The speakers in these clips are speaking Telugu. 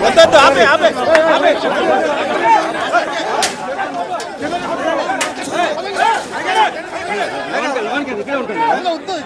ಒಂದೊಂದು ಆಪೆ ಆಪೆ ಆಪೆ ಎಲ್ಲ ಉದ್ದು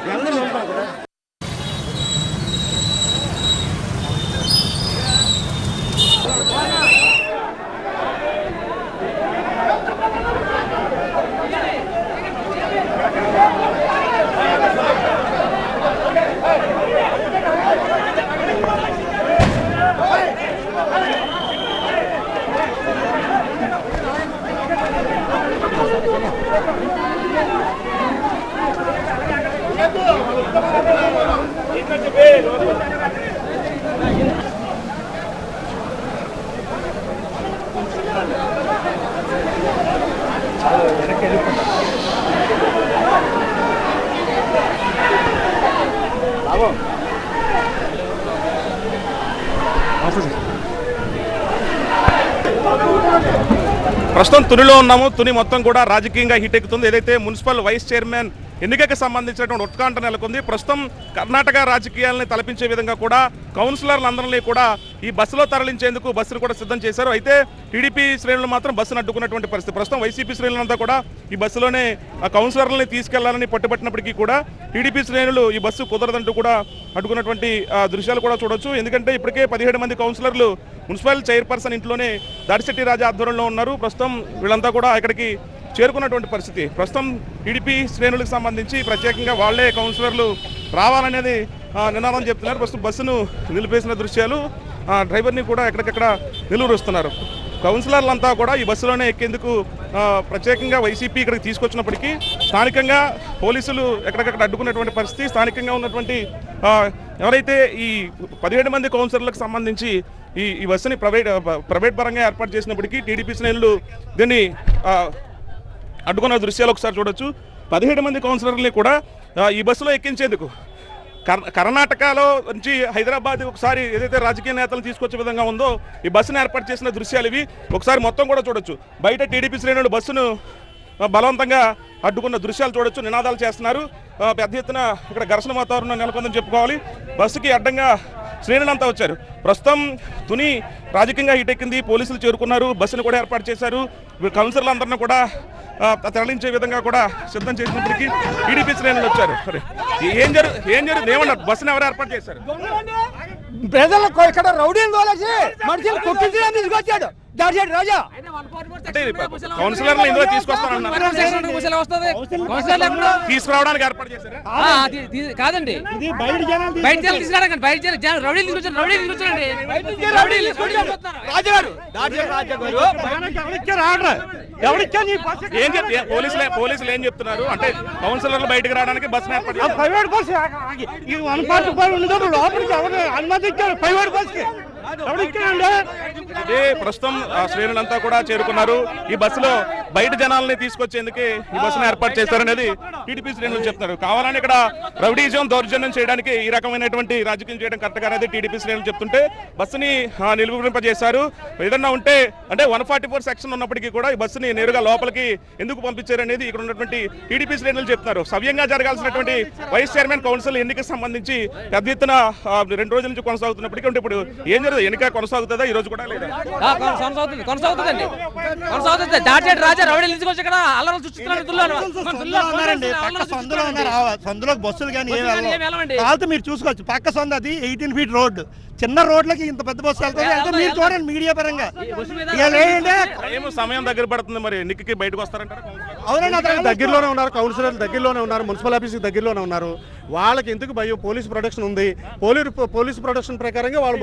ప్రస్తుతం తునిలో ఉన్నాము. తుని మొత్తం కూడా రాజకీయంగా హిట్ ఎక్కుతుంది. ఏదైతే మున్సిపల్ వైస్ చైర్మన్ ఎన్నికకి సంబంధించినటువంటి ఉత్కంఠ నెలకొంది. ప్రస్తుతం కర్ణాటక రాజకీయాలని తలపించే విధంగా కూడా కౌన్సిలర్లందరినీ కూడా ఈ బస్సులో తరలించేందుకు బస్సును కూడా సిద్ధం చేశారు. అయితే టీడీపీ శ్రేణులు మాత్రం బస్సును అడ్డుకున్నటువంటి పరిస్థితి. ప్రస్తుతం వైసీపీ శ్రేణులంతా కూడా ఈ బస్సులోనే ఆ కౌన్సిలర్లని తీసుకెళ్ళాలని పట్టుబట్టినప్పటికీ కూడా టీడీపీ శ్రేణులు ఈ బస్సు కుదరదంటూ కూడా అడ్డుకున్నటువంటి దృశ్యాలు కూడా చూడొచ్చు. ఎందుకంటే ఇప్పటికే పదిహేడు మంది కౌన్సిలర్లు మున్సిపల్ చైర్పర్సన్ ఇంట్లోనే దాడిశెట్టి రాజా ఆధ్వర్యంలో ఉన్నారు. ప్రస్తుతం వీళ్ళంతా కూడా ఇక్కడికి చేరుకున్నటువంటి పరిస్థితి. ప్రస్తుతం టీడీపీ శ్రేణులకు సంబంధించి ప్రత్యేకంగా వాళ్ళే కౌన్సిలర్లు రావాలనేది నినాదం చెప్తున్నారు. ప్రస్తుతం బస్సును నిలిపేసిన దృశ్యాలు ఆ, డ్రైవర్ని కూడా ఎక్కడికక్కడ నిలువరుస్తున్నారు. కౌన్సిలర్లంతా కూడా ఈ బస్సులోనే ఎక్కేందుకు ప్రత్యేకంగా వైసీపీ ఇక్కడికి తీసుకొచ్చినప్పటికీ స్థానికంగా పోలీసులు ఎక్కడికక్కడ అడ్డుకున్నటువంటి పరిస్థితి స్థానికంగా ఉన్నటువంటి ఎవరైతే ఈ పదిహేడు మంది కౌన్సిలర్లకు సంబంధించి ఈ ఈ బస్సుని ప్రైవేట్ ప్రైవేట్ పరంగా ఏర్పాటు చేసినప్పటికీ టీడీపీ శ్రేణులు దీన్ని అడ్డుకున్న దృశ్యాలు ఒకసారి చూడొచ్చు. పదిహేడు మంది కౌన్సిలర్ని కూడా ఈ బస్సులో ఎక్కించేందుకు. కర్ణాటకలో నుంచి హైదరాబాద్ ఒకసారి ఏదైతే రాజకీయ నేతలు తీసుకొచ్చే విధంగా ఉందో ఈ బస్సును ఏర్పాటు చేసిన దృశ్యాలు ఇవి. ఒకసారి మొత్తం కూడా చూడొచ్చు. బయట టీడీపీ శ్రేణులు బస్సును బలవంతంగా అడ్డుకున్న దృశ్యాలు చూడొచ్చు. నినాదాలు చేస్తున్నారు. పెద్ద ఎత్తున ఇక్కడ ఘర్షణ వాతావరణం నెలకొందని చెప్పుకోవాలి. బస్సుకి అడ్డంగా శ్రేణులంతా వచ్చారు. ప్రస్తుతం తుని రాజకీయంగా హిటెక్కింది పోలీసులు చేరుకున్నారు. బస్సును కూడా ఏర్పాటు చేశారు. కౌన్సిలర్లందరినీ కూడా తరలించే విధంగా కూడా సిద్ధం చేసినప్పటికీ టీడీపీ శ్రేణులు వచ్చారు. సరే. ఏం జరు ఏం జరుగుతుంది ఏమన్నారు? బస్సును ఎవరు ఏర్పాటు చేశారు? ప్రజలకు ఇక్కడ రౌడీ మనుషులు కొట్టించడానికి తీసుకొచ్చాడు. దాడిచాడు రాజా. అంటే కౌన్సిలర్లు ఇందులో తీసుకురావడానికి ఏర్పాటు చేశారా? కాదండి. బయట జనాలు తీసుకురాకండి బయట జనాలు జనాలు రౌడీలు తీసుకొచ్చారు రౌడీలు తీసుకొచ్చారండి. రౌడీలు తీసుకొచ్చారు. రాజాగారు. దాడిచాడు రాజాగారు ఏం చెప్ ఏ- పోలీసులు పోలీసులు ఏం చెప్తున్నారు? అంటే కౌన్సిలర్లు బయటకు రావడానికి బస్సును ఏర్పాటు ప్రైవేట్ బస్ ఇది వన్ ఫార్టీ ఫైవ్ ఉండదు లోపలికి ఎవరు అనుమతించారు ప్రైవేట్ బస్ ప్రస్తుతం శ్రేణులంతా కూడా చేరుకున్నారు. ఈ బస్సులో బయట జనాల్ని తీసుకొచ్చేందుకే ఈ బస్సును ఏర్పాటు చేశారనేది టీడీపీ శ్రేణులు చెప్తున్నారు. కావాలని ఇక్కడ రౌడీజం దౌర్జన్యం చేయడానికి ఈ రకమైనటువంటి రాజకీయం చేయడం కరెక్ట్ అనేది టీడీపీ శ్రేణులు చెప్తుంటే బస్సుని ఆ, నిలువరింపజేశారు. ఏదన్నా ఉంటే అంటే వన్ ఫార్టీ ఫోర్ సెక్షన్ ఉన్నప్పటికీ కూడా ఈ బస్సుని నేరుగా లోపలికి ఎందుకు పంపించారనేది ఇక్కడ ఉన్నటువంటి టీడీపీ శ్రేణులు చెప్తున్నారు. సవ్యంగా జరగాల్సినటువంటి వైస్ చైర్మన్ కౌన్సిల్ ఎన్నికకు సంబంధించి పెద్ద ఎత్తున రెండు రోజుల నుంచి కొనసాగుతున్నప్పటికీ అంటే ఇప్పుడు ఏం జరుగుతుంది? ఎన్నిక కొనసాగుతుందా? ఈ రోజు కూడా లేదా? కొనసాగుతుంది కొనసాగుతుందండి. కొనసాగుతుంది. దాడిచేటి రాజా రౌడీలు ఇక్కడ? అల్లరం బస్సులు కానీ మీరు చూసుకోవచ్చు. పక్క సందు అది ఎయిటీన్ ఫీట్ రోడ్ చిన్న రోడ్లకి ఇంత పెద్ద బస్సు వెళ్తుంది. అంటే మీరు చూడండి మీడియా పరంగా. సమయం దగ్గర పడుతుంది మరి. ఎన్నికకి బయటకు వస్తారంటారా? అవునండి అతను దగ్గరలోనే ఉన్నారు. కౌన్సిలర్ దగ్గరలోనే ఉన్నారు. మున్సిపల్ ఆఫీస్ దగ్గరలోనే ఉన్నారు. వాళ్ళకి ఎందుకు భయం? పోలీస్ ప్రొటెక్షన్ ఉంది. పోలీస్ పోలీస్ ప్రొటెక్షన్ ప్రకారంగా వాళ్ళు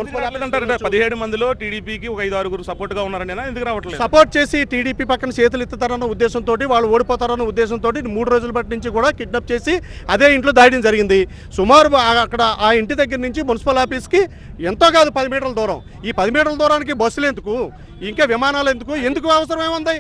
పదిహేడు మందిలో టీడీపీకి ఒక ఐదు ఆరుగురు సపోర్ట్గా ఉన్నారని ఎందుకు రావట్లేదు? సపోర్ట్ చేసి టీడీపీ పక్కన చేతులు ఎత్తుతారన్న ఉద్దేశంతో వాళ్ళు ఓడిపోతారన్న ఉద్దేశంతో మూడు రోజుల బట్టి నుంచి కూడా కిడ్నాప్ చేసి అదే ఇంట్లో దాడిని జరిగింది. సుమారు అక్కడ ఆ ఇంటి దగ్గర నుంచి మున్సిపల్ ఆఫీస్కి ఎంతో కాదు పది మీటర్ల దూరం. ఈ పది మీటర్ల దూరానికి బస్సులు ఎందుకు? ఇంకా విమానాలు ఎందుకు? ఎందుకు అవసరం ఏముంది?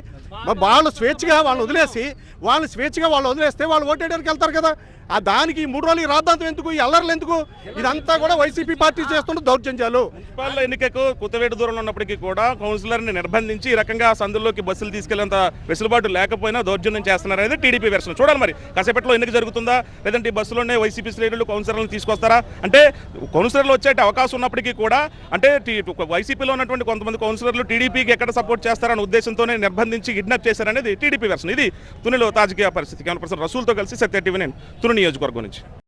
వాళ్ళు స్వేచ్ఛగా వాళ్ళని వదిలేసి వాళ్ళు స్వేచ్ఛగా వాళ్ళు వదిలేస్తే వాళ్ళు ఓటేయడానికి వెళ్తారు కదా. ఆ దానికి మూడు రోజులు రాద్దాంతం ఎందుకు? ఈ అల్లర్లు ఎందుకు? ఇదంతా కూడా వైసీపీ పార్టీ చేస్తున్న దౌర్జన్యాలు. మున్సిపాల్ ఎన్నికకు కుతవేటు దూరంలో ఉన్నప్పటికీ కూడా కౌన్సిలర్ని నిర్బంధించి ఈ రకంగా సందుల్లోకి బస్సులు తీసుకెళ్ళేంత వెసులుబాటు లేకపోయినా దౌర్జన్యం చేస్తున్నారు అనేది టీడీపీ వెర్షన్ చూడాలి మరి. కాసేపట్లో ఎన్నిక జరుగుతుందా? లేదంటే ఈ బస్సులోనే వైసీపీ శ్రేణులు కౌన్సిలర్లను తీసుకొస్తారా? అంటే కౌన్సిలర్లు వచ్చే అవకాశం ఉన్నప్పటికీ కూడా అంటే వైసీపీలో ఉన్నటువంటి కొంతమంది కౌన్సిలర్లు టీడీపీకి ఎక్కడ సపోర్ట్ చేస్తారనే ఉద్దేశంతోనే నిర్బంధించి కిడ్నాప్ చేశారనేది టీడీపీ వెర్షన్ ఇది తునిలో తాజకీయ పరిస్థితి. కేవలం రసూల్తో కలిసి సత్య టీవీ నేను తుని నియోజకవర్గం నుంచి.